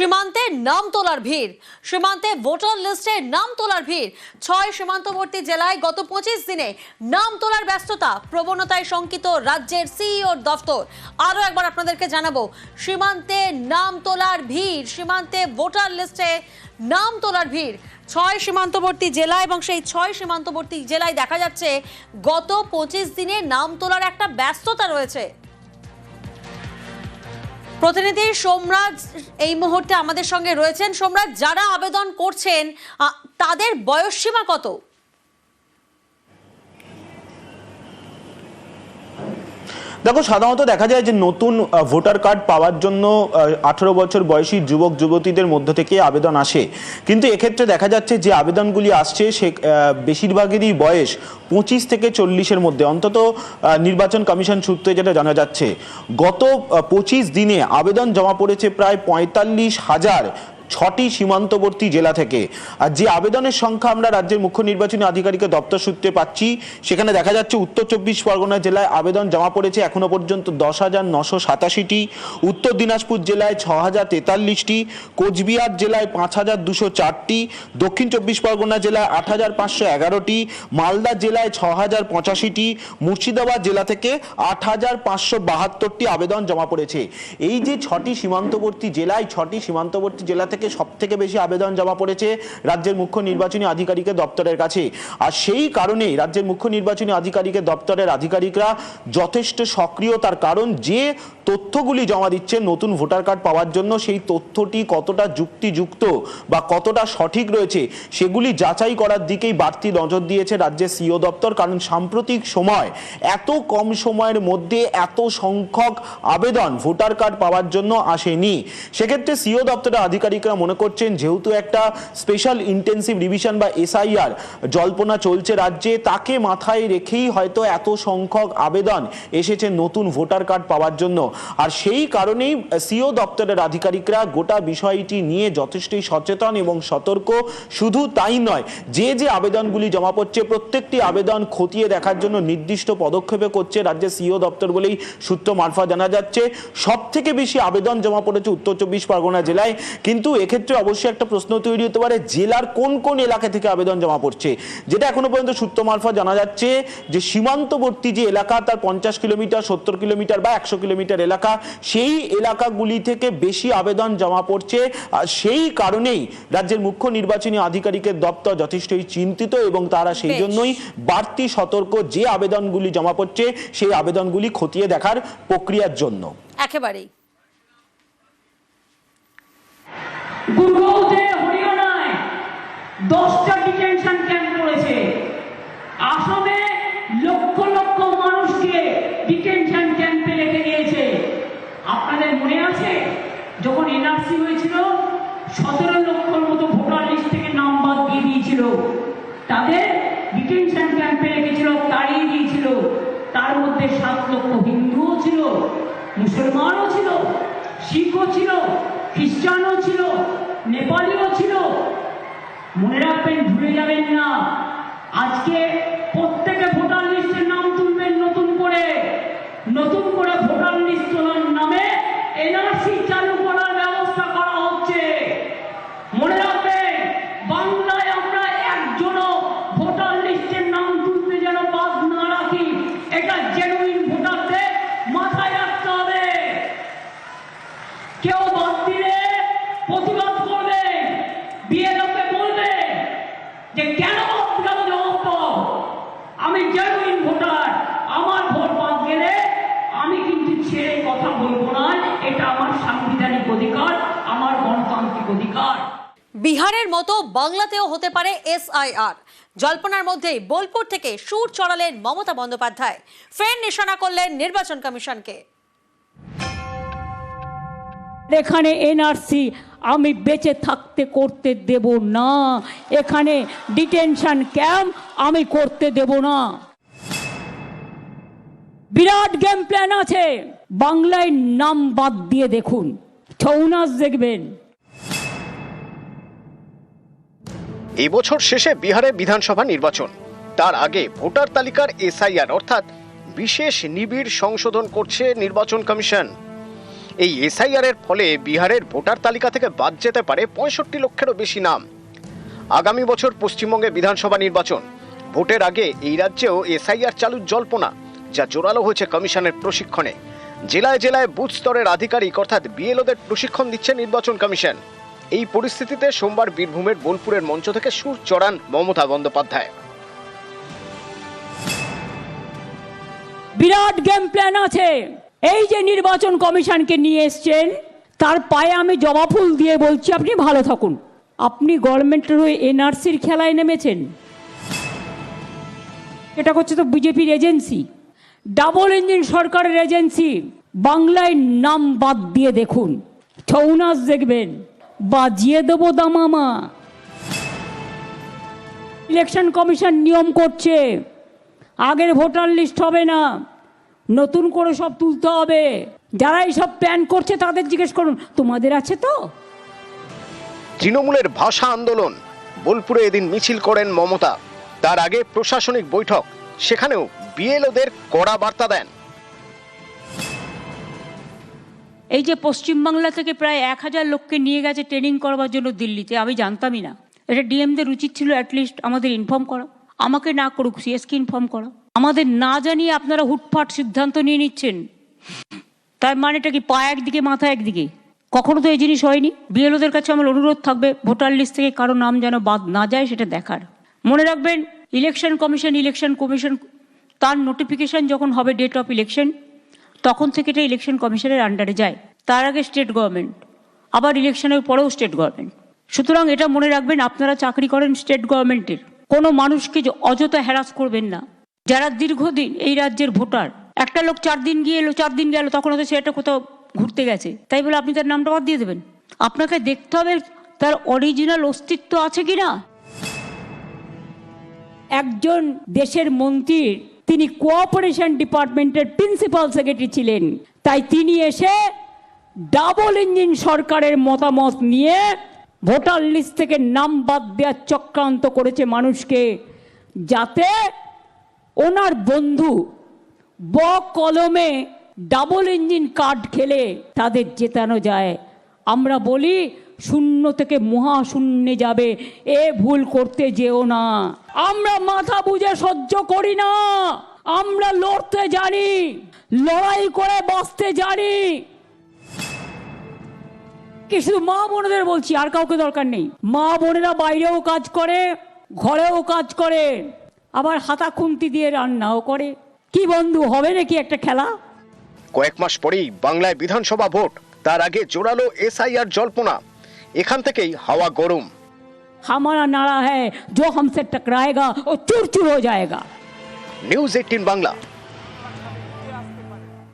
সীমান্তে নাম তোলার ভিড়। সীমান্তে ভোটার লিস্টে নাম তোলার ভিড়। ছয় সীমান্তবর্তী জেলায় গত পঁচিশ দিনে নাম তোলার ব্যস্ততা, প্রবণতায় শঙ্কিত রাজ্যের সিইওর দফতর। আরও একবার আপনাদেরকে জানাব, সীমান্তে নাম তোলার ভিড়, সীমান্তে ভোটার লিস্টে নাম তোলার ভিড়। ছয় সীমান্তবর্তী জেলা এবং সেই ছয় সীমান্তবর্তী জেলায় দেখা যাচ্ছে, গত পঁচিশ দিনে নাম তোলার একটা ব্যস্ততা রয়েছে। প্রতিনিধি সোমরাজ এই মুহূর্তে আমাদের সঙ্গে রয়েছেন। সোমরাজ, যারা আবেদন করছেন তাদের বয়স সীমা কত? দেখো, সাধারণত দেখা যায় যে নতুন ভোটার কার্ড পাওয়ার জন্য আঠারো বছর বয়সী যুবক, যুবতীদের মধ্য থেকে আবেদন আসে। কিন্তু এক্ষেত্রে দেখা যাচ্ছে যে আবেদনগুলি আসছে, সে বেশিরভাগেরই বয়স পঁচিশ থেকে চল্লিশের মধ্যে। অন্তত নির্বাচন কমিশন সূত্রে যেটা জানা যাচ্ছে, গত পঁচিশ দিনে আবেদন জমা পড়েছে প্রায় পঁয়তাল্লিশ হাজার ছটি সীমান্তবর্তী জেলা থেকে। আর যে আবেদনের সংখ্যা আমরা রাজ্যের মুখ্য নির্বাচনী আধিকারিকের দপ্তর সূত্রে পাচ্ছি, সেখানে দেখা যাচ্ছে উত্তর চব্বিশ পরগনা জেলায় আবেদন জমা পড়েছে এখনও পর্যন্ত দশ হাজার নশো সাতাশিটি, উত্তর দিনাজপুর জেলায় ছ হাজার তেতাল্লিশটি, কোচবিহার জেলায় পাঁচ হাজার দুশো চারটি, দক্ষিণ চব্বিশ পরগনা জেলায় আট হাজার পাঁচশো এগারোটি, মালদা জেলায় ছ হাজার পঁচাশিটি, মুর্শিদাবাদ জেলা থেকে আট হাজার পাঁচশো বাহাত্তরটি আবেদন জমা পড়েছে। এই যে ছটি সীমান্তবর্তী জেলায় ছটি সীমান্তবর্তী জেলা থেকে সব থেকে বেশি আবেদন জমা পড়েছে রাজ্যের মুখ্য নির্বাচনী আধিকারিকের দপ্তরের কাছে। আর সেই কারণেই রাজ্যের মুখ্য নির্বাচনী আধিকারিকের দপ্তরের আধিকারিকরা যথেষ্ট সক্রিয়। তার কারণ যে তথ্যগুলি জমা দিচ্ছে নতুন ভোটার কার্ড পাওয়ার জন্য, সেই তথ্যটি কতটা যুক্তিযুক্ত বা কতটা সঠিক রয়েছে, সেগুলি যাচাই করার দিকেই বাড়তি নজর দিয়েছে রাজ্যের সিও দপ্তর। কারণ সাম্প্রতিক সময় এত কম সময়ের মধ্যে এত সংখ্যক আবেদন ভোটার কার্ড পাওয়ার জন্য আসেনি। সেক্ষেত্রে সিও দপ্তরের আধিকারিকরা মনে করছেন, যেহেতু একটা স্পেশাল ইন্টেন্সিভ রিভিশন বা এসআইআর জল্পনা চলছে রাজ্যে, তাকে মাথায় রেখেই হয়তো এত সংখ্যক আবেদন এসেছে নতুন ভোটার কার্ড পাওয়ার জন্য। আর সেই কারণেই সিও দপ্তরের আধিকারিকরা গোটা বিষয়টি নিয়ে যথেষ্টই সচেতন এবং সতর্ক। শুধু তাই নয়, যে যে আবেদনগুলি জমা পড়ছে, প্রত্যেকটি আবেদন খতিয়ে দেখার জন্য নির্দিষ্ট পদক্ষেপে করছে রাজ্যের সিও দপ্তর বলেই সূত্র মারফা জানা যাচ্ছে। সব থেকে বেশি আবেদন জমা পড়েছে উত্তর চব্বিশ পরগনা জেলায়। কিন্তু এক্ষেত্রে অবশ্যই একটা প্রশ্ন তৈরি হতে পারে জেলার কোন কোন এলাকা থেকে আবেদন জমা পড়ছে? যেটা এখনও পর্যন্ত সূত্র মারফত জানা যাচ্ছে যে সীমান্তবর্তী যে এলাকা তার পঞ্চাশ কিলোমিটার সত্তর কিলোমিটার বা একশো কিলোমিটার এলাকা সেই এলাকাগুলি থেকে বেশি আবেদন জমা পড়ছে। আর সেই কারণেই রাজ্যের মুখ্য নির্বাচনী আধিকারিকের দপ্তর যথেষ্টই চিন্তিত এবং তারা সেই জন্যই বাড়তি সতর্ক যে আবেদনগুলি জমা পড়ছে সেই আবেদনগুলি খতিয়ে দেখার প্রক্রিয়ার জন্য। একেবারেই। গুরগাঁওতে হরিয়ানায় দশটা ডিটেনশন ক্যাম্প করেছে। আসামে লক্ষ লক্ষ মানুষকে ডিটেনশন ক্যাম্পে রেখে দিয়েছে। আপনাদের মনে আছে? যখন এনআরসি হয়েছিল, সতেরো লক্ষর মতো ভোটার লিস্ট থেকে নাম বাদ দিয়ে দিয়েছিল। তাদের ডিটেনশন ক্যাম্পে রেখেছিল, তাড়িয়ে দিয়েছিল। তার মধ্যে সাত লক্ষ হিন্দুও ছিল, মুসলমানও ছিল, শিখও ছিল। খ্রিস্টানও ছিল নেপালিও ছিল। মনে রাখবেন ভুলে যাবেন না। আজকে প্রত্যেকে ভোটার লিস্টের নাম তুলবেন নতুন করে নতুন করে ভোটার লিস্ট তোলার নামে এনআরসি চালু করার ব্যবস্থা করা হচ্ছে মনে রাখবেন বাংলায় আমরা একজনও ভোটার লিস্টের নাম তুলতে যেন বাদ না রাখি এটা জেনুইন ভোটারদের মাথায় রাখতে হবে কেউ বাদ দিলে প্রতিবাদ করবে বিএলওকে বলবে যে কেন বাদ দিলাম জবাব দাও আমি জেনুইন ভোটার আমার ভোট বাদ গেলে আমি কিন্তু ছেড়ে কথা বলব না এটা আমার সাংবিধানিক অধিকার আমার গণতান্ত্রিক অধিকার বিহারের মতো বাংলাতেও হতে পারে এসআইআর। জল্পনার মধ্যেই বোলপুর থেকে সুর চড়ালেন মমতা বন্দ্যোপাধ্যায়। ফের নিশানা করলেন নির্বাচন কমিশনকে। এখানে এনআরসি আমি বেঁচে থাকতে করতে দেব না। এখানে ডিটেনশন ক্যাম্প আমি করতে দেব না। বিরাট গেম প্ল্যান আছে। বাংলায় নাম বাদ দিয়ে দেখুন। ছৌনাস দেখবেন। এবছর শেষে বিহারে বিধানসভা নির্বাচন। তার আগে ভোটার তালিকার এসআইআর, অর্থাৎ বিশেষ নিবিড় সংশোধন করছে নির্বাচন কমিশন। এই এসআইআর এর ফলে বিহারের ভোটার তালিকা থেকে বাদ যেতে পারে পঁয়ষট্টি লক্ষেরও বেশি নাম। আগামী বছর পশ্চিমবঙ্গে বিধানসভা নির্বাচন। ভোটের আগে এই রাজ্যেও এসআইআর চালুর জল্পনা, যা জোরালো হয়েছে কমিশনের প্রশিক্ষণে। জেলায় জেলায় বুথ স্তরের আধিকারিক, অর্থাৎ বিএলওদের প্রশিক্ষণ দিচ্ছে নির্বাচন কমিশন। এই পরিস্থিতিতে সোমবার বীরভূমের বোলপুরের মঞ্চ থেকে সুর চড়ান মমতা বন্দ্যোপাধ্যায়। বিরাট গেম প্ল্যান আছে। এই যে নির্বাচন কমিশনকে নিয়ে এসছেন, তার পায়ে আমি জবা ফুল দিয়ে বলছি, আপনি ভালো থাকুন। আপনি গভর্নমেন্টের ওই এনআরসির খেলায় নেমেছেন। এটা করছে তো বিজেপির এজেন্সি ডাবল ইঞ্জিন সরকারের এজেন্সি বাংলায় নাম বাদ দিয়ে দেখুন। ছৌনাস দেখবেন। বাজিয়ে দেবো দামামা। ইলেকশন কমিশন নিয়ম করছে। আগের ভোটার লিস্ট হবে না। নতুন করে সব তুলতে হবে। যারা এইসব প্ল্যান করছে, তাদের জিজ্ঞেস করুন, তোমাদের আছে তো? তৃণমূলের ভাষা আন্দোলন। বোলপুরে এদিন মিছিল করেন মমতা। তার আগে প্রশাসনিক বৈঠক। সেখানেও বিএলওদের কড়া বার্তা দেন। এই যে পশ্চিমবাংলা থেকে প্রায় এক হাজার লোককে নিয়ে গেছে ট্রেনিং করবার জন্য দিল্লিতে, আমি জানতামই না। এটা ডিএমদের উচিত ছিল অ্যাটলিস্ট আমাদের ইনফর্ম করা। আমাকে না করুক সিএসকে ইনফর্ম করা। আমাদের না জানিয়ে আপনারা হুটফাট সিদ্ধান্ত নিয়ে নিচ্ছেন। তার মানেটা কি, পা একদিকে মাথা একদিকে কখনো তো এই জিনিস হয়নি। বিএলওদের কাছে আমার অনুরোধ থাকবে, ভোটার লিস্ট থেকে কারও নাম যেন বাদ না যায়, সেটা দেখার। মনে রাখবেন ইলেকশন কমিশন ইলেকশন কমিশন তার নোটিফিকেশন যখন হবে ডেট অফ ইলেকশন তখন থেকে এটা ইলেকশন কমিশনের আন্ডারে যায়। তার আগে স্টেট গভর্নমেন্ট আবার ইলেকশনের পরেও স্টেট গভর্নমেন্ট সুতরাং এটা মনে রাখবেন, আপনারা চাকরি করেন স্টেট গভর্নমেন্টের কোনো মানুষকে অযথা হ্যারাস করবেন না। যারা দীর্ঘদিন এই রাজ্যের ভোটার, একটা লোক চার দিন গিয়ে এলো, চার দিন গেল, তখন হয়তো সে একটা কোথাও ঘুরতে গেছে। তাই বলে আপনি তার নামটা বাদ দিয়ে দেবেন। আপনাকে দেখতে হবে, তার অরিজিনাল অস্তিত্ব আছে কি না একজন দেশের মন্ত্রীর তিনি কোঅপারেশন ডিপার্টমেন্টের প্রিন্সিপাল সেক্রেটারি ছিলেন। তাই তিনি এসে ডাবল ইঞ্জিন সরকারের মতামত নিয়ে ভোটার লিস্ট থেকে নাম বাদ দেওয়ার চক্রান্ত করেছে মানুষকে, যাতে ওনার বন্ধু ব কলমে ডাবল ইঞ্জিন কার্ড খেলে তাদের জেতানো যায়। আমরা বলি শূন্য থেকে মহাশূন্যে যাবে। এ ভুল করতে যেও না। আমরা মাথা বুঝে সহ্য করি না। আমরা লড়তে জানি। লড়াই করে বাঁচতে জানি। কি, শুধু মা বোনেদের বলছি, আর কাউকে দরকার নেই। মা বোনেরা বাইরেও কাজ করে, ঘরেও কাজ করে, আবার হাতা খুন্তি দিয়ে রান্নাও করে। কি বন্ধু, হবে নাকি একটা খেলা? কয়েক মাস পরেই বাংলায় বিধানসভা ভোট। তার আগে জোরালো এসআইআর জল্পনা। এখান থেকেই হাওয়া গরম हमारा नारा है जो हमसे टकराएगा वो चूर चूर हो जाएगा নিউজ এইটিন বাংলা